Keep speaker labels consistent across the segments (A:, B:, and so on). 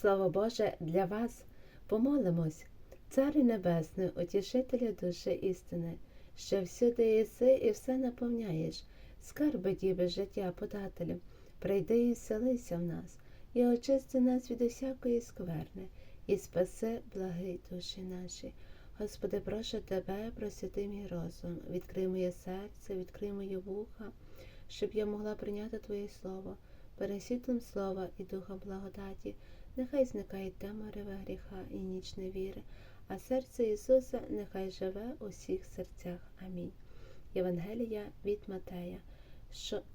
A: Слово Боже для вас помолимось, Царю Небесний, утішителя душі істини, що всюди єси і все наповняєш, скарби діби життя подателю, прийди і вселися в нас, і очисти нас від усякої скверни, і спаси благі душі наші. Господи, прошу Тебе, просвяти мій розум, відкрий моє серце, відкрий мої вуха, щоб я могла прийняти Твоє Слово, пересвітлим Слова і Духа благодаті, нехай зникає темряве гріха і ніч невіри, а серце Ісуса нехай живе у всіх серцях. Амінь. Євангелія від Матея,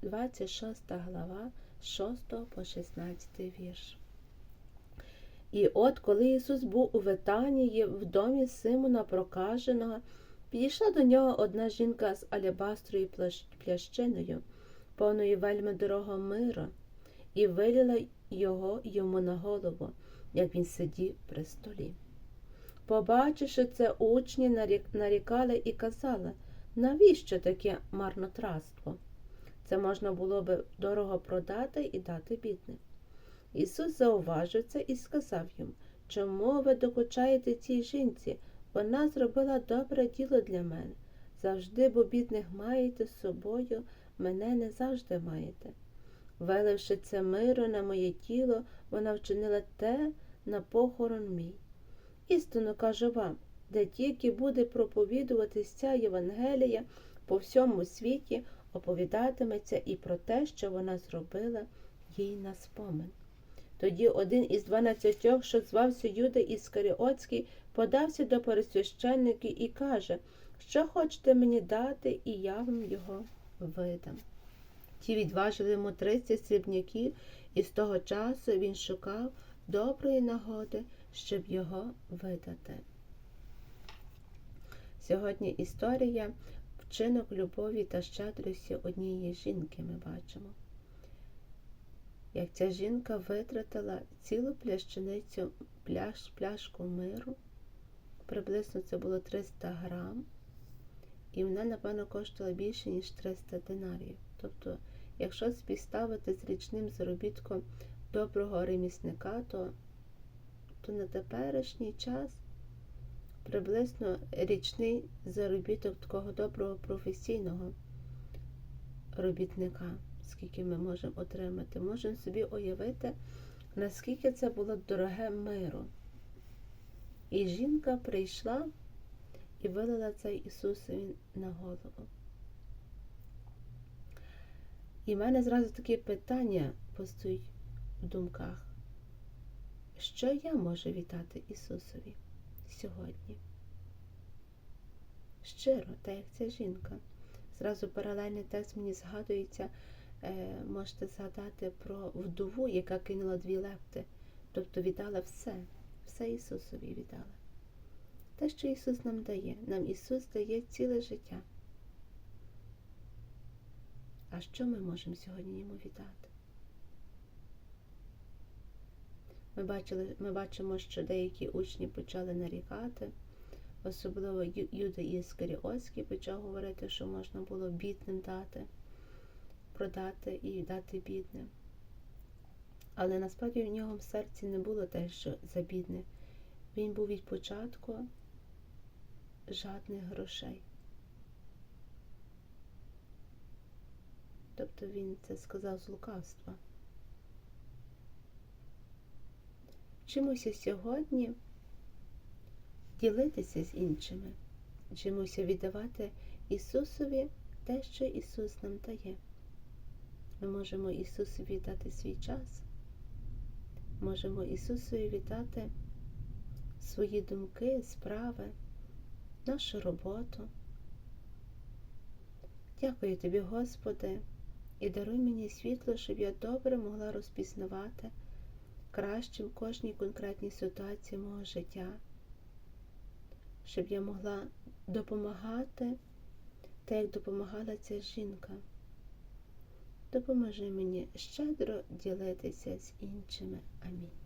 A: 26 глава, 6 по 16 вірш. І от коли Ісус був у Витанії в домі Симона Прокаженого, підійшла до нього одна жінка з алябастрою плящиною, повною вельми дорогого мира, і виліла його йому на голову, як він сидів при столі. Побачивши це, учні нарікали і казали, навіщо таке марнотратство? Це можна було би дорого продати і дати бідним. Ісус зауважив це і сказав їм, чому ви докучаєте цій жінці? Вона зробила добре діло для мене. Завжди, бо бідних маєте з собою, мене не завжди маєте. Веливши це миру на моє тіло, вона вчинила те на похорон мій. Істинно кажу вам, де тільки буде проповідуватись ця Євангелія по всьому світі, оповідатиметься і про те, що вона зробила їй на спомин. Тоді один із дванадцятьох, що звався Юда Іскаріотський, подався до пересвященників і каже, що хочете мені дати, і я вам його видам. Ті відважили йому тридцять срібняків, і з того часу він шукав доброї нагоди, щоб його видати. Сьогодні історія вчинок любові та щедрості однієї жінки ми бачимо як ця жінка витратила цілу плящаницю пляш, пляшку миру, приблизно це було 300 грам, і вона, напевно, коштувала більше, ніж 300 динарів. Тобто, якщо співставити з річним заробітком доброго ремісника, то, то на теперішній час приблизно річний заробіток такого доброго професійного робітника скільки ми можемо отримати. Можемо собі уявити, наскільки це було дороге миру. І жінка прийшла і вилила цей Ісусові на голову. І в мене зразу такі питання постають в думках. Що я можу вітати Ісусові сьогодні? Щиро, так як ця жінка. Зразу паралельний текст мені згадується Е, можете згадати про вдову, яка кинула дві лепти, тобто віддала все, все Ісусові віддала. Те, що Ісус нам дає, нам Ісус дає ціле життя. А що ми можемо сьогодні йому віддати? Ми, бачили, ми бачимо, що деякі учні почали нарікати, особливо Юда Іскаріотський почав говорити, що можна було бідним дати продати і дати бідним. Але насправді в нього в серці не було те, що за бідне. Він був від початку жадних грошей. Тобто він це сказав з лукавства. Вчимося сьогодні ділитися з іншими, вчимося віддавати Ісусові те, що Ісус нам дає. Ми можемо Ісусові дати свій час, можемо Ісусові віддати свої думки, справи, нашу роботу. Дякую тобі, Господи, і даруй мені світло, щоб я добре могла розпізнавати краще в кожній конкретній ситуації мого життя, щоб я могла допомагати так, як допомагала ця жінка. Допоможи мені щедро ділитися з іншими. Амінь.